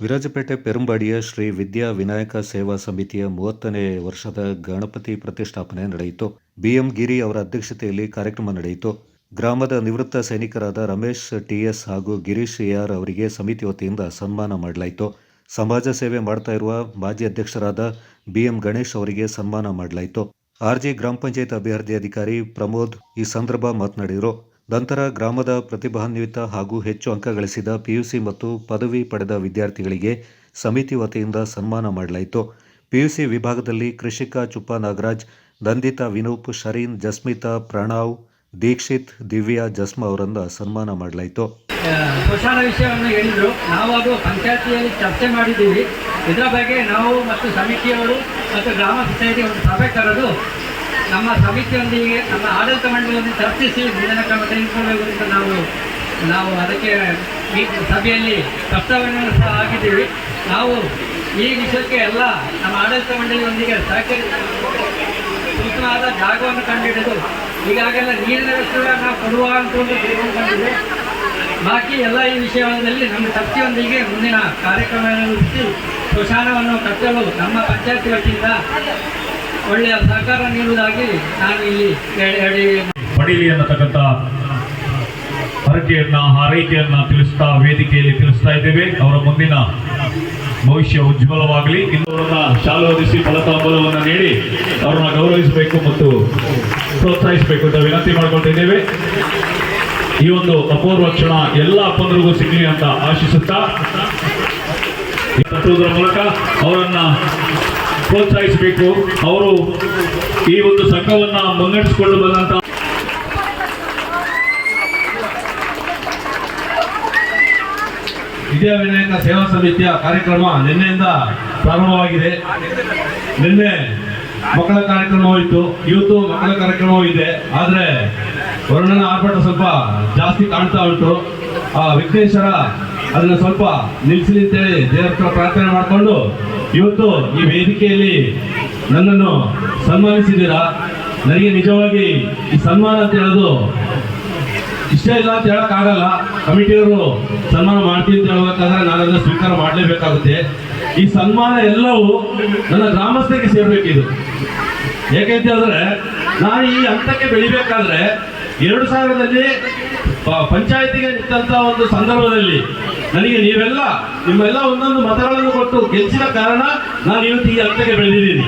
ವಿರಾಜಪೇಟೆ ಪೆರುಂಬಾಡಿಯ ಶ್ರೀ ವಿದ್ಯಾ ವಿನಾಯಕ ಸೇವಾ ಸಮಿತಿಯ ಮೂವತ್ತನೇ ವರ್ಷದ ಗಣಪತಿ ಪ್ರತಿಷ್ಠಾಪನೆ ನಡೆಯಿತು. ಬಿಎಂ ಗಿರಿ ಅವರ ಅಧ್ಯಕ್ಷತೆಯಲ್ಲಿ ಕಾರ್ಯಕ್ರಮ ನಡೆಯಿತು. ಗ್ರಾಮದ ನಿವೃತ್ತ ಸೈನಿಕರಾದ ರಮೇಶ್ ಟಿಎಸ್ ಹಾಗೂ ಗಿರೀಶ್ ಎಆರ್ ಅವರಿಗೆ ಸಮಿತಿ ವತಿಯಿಂದ ಸನ್ಮಾನ ಮಾಡಲಾಯಿತು. ಸಮಾಜ ಸೇವೆ ಮಾಡ್ತಾ ಇರುವ ಮಾಜಿ ಅಧ್ಯಕ್ಷರಾದ ಬಿಎಂ ಗಣೇಶ್ ಅವರಿಗೆ ಸನ್ಮಾನ ಮಾಡಲಾಯಿತು. ಆರ್ಜಿ ಗ್ರಾಮ ಪಂಚಾಯತ್ ಅಭಿವೃದ್ಧಿ ಅಧಿಕಾರಿ ಪ್ರಮೋದ್ ಈ ಸಂದರ್ಭ ಮಾತನಾಡಿದರು. ನಂತರ ಗ್ರಾಮದ ಪ್ರತಿಭಾನ್ವಿತ ಹಾಗೂ ಹೆಚ್ಚು ಅಂಕ ಗಳಿಸಿದ ಪಿಯುಸಿ ಮತ್ತು ಪದವಿ ಪಡೆದ ವಿದ್ಯಾರ್ಥಿಗಳಿಗೆ ಸಮಿತಿ ವತಿಯಿಂದ ಸನ್ಮಾನ ಮಾಡಲಾಯಿತು. ಪಿಯುಸಿ ವಿಭಾಗದಲ್ಲಿ ಕೃಷಿಕ ಚುಪ್ಪ ನಾಗರಾಜ್, ನಂದಿತಾ ವಿನೂಪ್, ಶರೀನ್, ಜಸ್ಮಿತಾ, ಪ್ರಣಾವ್, ದೀಕ್ಷಿತ್, ದಿವ್ಯಾ, ಜಸ್ಮ ಅವರನ್ನು ಸನ್ಮಾನ ಮಾಡಲಾಯಿತು. ಸ್ಮಶಾನ ವಿಷಯವನ್ನು ಹೇಳಿದರು. ನಾವು ಅದು ಪಂಚಾಯತಿಯಲ್ಲಿ ಚರ್ಚೆ ಮಾಡಿದ್ದೀವಿ. ಇದರ ಬಗ್ಗೆ ನಾವು ಮತ್ತು ಸಮಿತಿಯವರು ಮತ್ತು ಗ್ರಾಮ ಸೊಸೈಟಿ ಒಂದು ಸಭೆ ಕರೆದು ನಮ್ಮ ಸಮಿತಿಯೊಂದಿಗೆ, ನಮ್ಮ ಆಡಳಿತ ಮಂಡಳಿಯೊಂದಿಗೆ ಚರ್ಚಿಸಿ ಮುಂದಿನ ಕ್ರಮ ತೆಗೆದುಕೊಳ್ಳಬೇಕು ಅಂತ ನಾವು ನಾವು ಅದಕ್ಕೆ ಈ ಸಭೆಯಲ್ಲಿ ಪ್ರಸ್ತಾವನೆಯನ್ನು ಸಹ ಹಾಕಿದ್ದೀವಿ. ನಾವು ಈ ವಿಷಯಕ್ಕೆ ಎಲ್ಲ ನಮ್ಮ ಆಡಳಿತ ಮಂಡಳಿಯೊಂದಿಗೆ ಸಹಕರಿಸಿ ಸೂಕ್ತವಾದ ಜಾಗವನ್ನು ಕಂಡುಹಿಡಿದು ಈಗಾಗಲೇ ನೀರಿನ ವ್ಯವಸ್ಥೆಗಳನ್ನು ಕೊಡುವ ಅಂತ ಒಂದು ಬಾಕಿ ಎಲ್ಲ ಈ ವಿಷಯದಲ್ಲಿ ನಮ್ಮ ಶಕ್ತಿಯೊಂದಿಗೆ ಮುಂದಿನ ಕಾರ್ಯಕ್ರಮಗಳನ್ನು ರೂಪಿಸಿ, ಸ್ಮಶಾನವನ್ನು ಕಟ್ಟಲು ನಮ್ಮ ಪಂಚಾಯತ್ ವತಿಯಿಂದ ಒಳ್ಳೆಯ ಸಹಕಾರ ನೀಡುವುದಾಗಿ ನಾನು ಇಲ್ಲಿ ಪಡೀಲಿ ಅನ್ನತಕ್ಕಂಥ ಹರಕೆಯನ್ನ ಹಾರೈಕೆಯನ್ನ ತಿಳಿಸ್ತಾ, ವೇದಿಕೆಯಲ್ಲಿ ತಿಳಿಸ್ತಾ ಇದ್ದೇವೆ. ಅವರ ಮುಂದಿನ ಭವಿಷ್ಯ ಉಜ್ವಲವಾಗಲಿ. ಇನ್ನವರನ್ನ ಶಾಲೆ ಹೊದಿಸಿ ಫಲತಾಂಬಲವನ್ನು ನೀಡಿ ಅವರನ್ನ ಗೌರವಿಸಬೇಕು ಮತ್ತು ಪ್ರೋತ್ಸಾಹಿಸಬೇಕು ಅಂತ ವಿನಂತಿ ಮಾಡಿಕೊಂಡಿದ್ದೇವೆ ಈ ಒಂದು ಅಪೂರ್ವ ಕ್ಷಣ ಎಲ್ಲ ಅಪ್ಪಂದರಿಗೂ ಸಿಗಲಿ ಅಂತ ಆಶಿಸುತ್ತಾ, ಈ ತಟ್ಟುವುದರ ಮೂಲಕ ಅವರನ್ನ ಪ್ರೋತ್ಸಾಹಿಸಬೇಕು. ಅವರು ಈ ಒಂದು ಸಂಘವನ್ನು ಮುನ್ನಡೆಸಿಕೊಂಡು ಬಂದಂತ ವಿದ್ಯಾ ವಿನಾಯಕ ಸೇವಾ ಸಮಿತಿಯ ಕಾರ್ಯಕ್ರಮ ನಿನ್ನೆಯಿಂದ ಪ್ರಾರಂಭವಾಗಿದೆ. ನಿನ್ನೆ ಮಕ್ಕಳ ಕಾರ್ಯಕ್ರಮ ಹೋಯಿತು ಇವತ್ತು ಮಕ್ಕಳ ಕಾರ್ಯಕ್ರಮವೂ ಇದೆ. ಆದರೆ ವರ್ಣನ ಆರ್ಭಟ ಸ್ವಲ್ಪ ಜಾಸ್ತಿ ಕಾಣ್ತಾ ಉಂಟು. ಆ, ವಿಘ್ನೇಶ್ವರ, ಅದನ್ನ ಸ್ವಲ್ಪ ನಿಲ್ಲಿಸಲಿ ಅಂತೇಳಿ ದೇವರ ಹತ್ರ ಪ್ರಾರ್ಥನೆ ಮಾಡಿಕೊಂಡು ಇವತ್ತು ಈ ವೇದಿಕೆಯಲ್ಲಿ ನನ್ನನ್ನು ಸನ್ಮಾನಿಸಿದ್ದೀರಾ? ನನಗೆ ನಿಜವಾಗಿ ಈ ಸನ್ಮಾನ ಅಂತ ಹೇಳೋದು ಇಷ್ಟ ಇಲ್ಲ ಅಂತ ಹೇಳೋಕ್ಕಾಗಲ್ಲ. ಕಮಿಟಿಯವರು ಸನ್ಮಾನ ಮಾಡ್ತೀವಿ ಅಂತ ಹೇಳ್ಬೇಕಾದ್ರೆ ನಾನು ಅದನ್ನು ಸ್ವೀಕಾರ ಮಾಡಲೇಬೇಕಾಗುತ್ತೆ. ಈ ಸನ್ಮಾನ ಎಲ್ಲವೂ ನನ್ನ ಗ್ರಾಮಸ್ಥರಿಗೆ ಸೇರ್ಬೇಕಿದು. ಯಾಕೆಂತ ಹೇಳಿದ್ರೆ, ನಾನು ಈ ಹಂತಕ್ಕೆ ಬೆಳಿಬೇಕಾದ್ರೆ ಎರಡು ಸಾವಿರದಲ್ಲಿ ಪಂಚಾಯತಿಗೆ ನಿಂತ ಒಂದು ಸಂದರ್ಭದಲ್ಲಿ ನನಗೆ ನೀವೆಲ್ಲ, ನಿಮ್ಮೆಲ್ಲ ಒಂದೊಂದು ಮತಗಳನ್ನು ಕೊಟ್ಟು ಗೆಲ್ಲಿಸಿದ ಕಾರಣ ನಾನು ಇವತ್ತು ಈ ಹಂತಕ್ಕೆ ಬೆಳೆದಿದ್ದೀನಿ.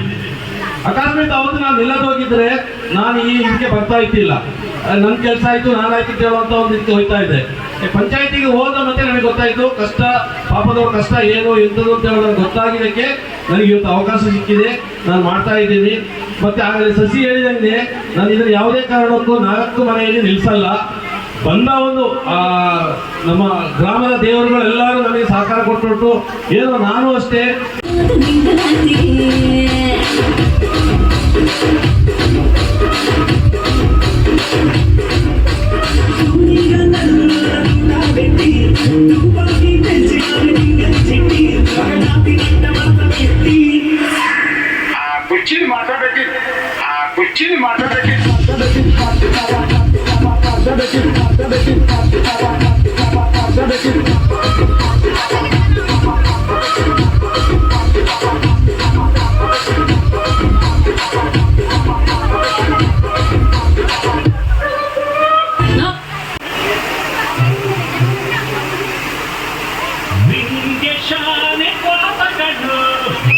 ಅಕಸ್ಮಾತ್ ಅವತ್ತು ನಾನು ನಿಲ್ಲದೋಗಿದ್ರೆ ನಾನು ಈ ಇದಕ್ಕೆ ಬರ್ತಾ ಇದ್ದಿಲ್ಲ ನನ್ನ ಕೆಲಸ ಆಯ್ತು ನಾನಾಯ್ತು ಕೇಳುವಂಥ ಒಂದು ಇದಕ್ಕೆ ಹೋಗ್ತಾ ಇದ್ದೆ ಪಂಚಾಯತಿಗೆ ಹೋದ ಮತ್ತೆ ನನಗೆ ಗೊತ್ತಾಯ್ತು, ಕಷ್ಟ, ಪಾಪದವ್ರ ಕಷ್ಟ ಏನು, ಎಂಥದ್ದು ಅಂತ ಹೇಳೋದು ನನಗೆ ಗೊತ್ತಾಗಿದ್ದಕ್ಕೆ ನನಗೆ ಇವತ್ತು ಅವಕಾಶ ಸಿಕ್ಕಿದೆ, ನಾನು ಮಾಡ್ತಾ ಇದ್ದೀನಿ. ಮತ್ತೆ ಆಗಲೇ ಸಸಿ ಹೇಳಿದಂಗೆ ನಾನು ಇದನ್ನು ಯಾವುದೇ ಕಾರಣಕ್ಕೂ ನಾಲ್ಕು ಮನೆಯಲ್ಲಿ ನಿಲ್ಲಿಸಲ್ಲ ಬಂದ ಒಂದು, ಆ, ನಮ್ಮ ಗ್ರಾಮದ ದೇವರುಗಳೆಲ್ಲರೂ ನನಗೆ ಸಹಕಾರ ಕೊಟ್ಟು ಏನೋ ನಾನು ಅಷ್ಟೇ. ಕುರ್ಚಿಲಿ ಮಾತಾಡಬೇಕಿತ್ತು. ಆ, ಕುರ್ಚಿಲಿ ಮಾತಾಡಬೇಕಿತ್ತು. Shine it, what I got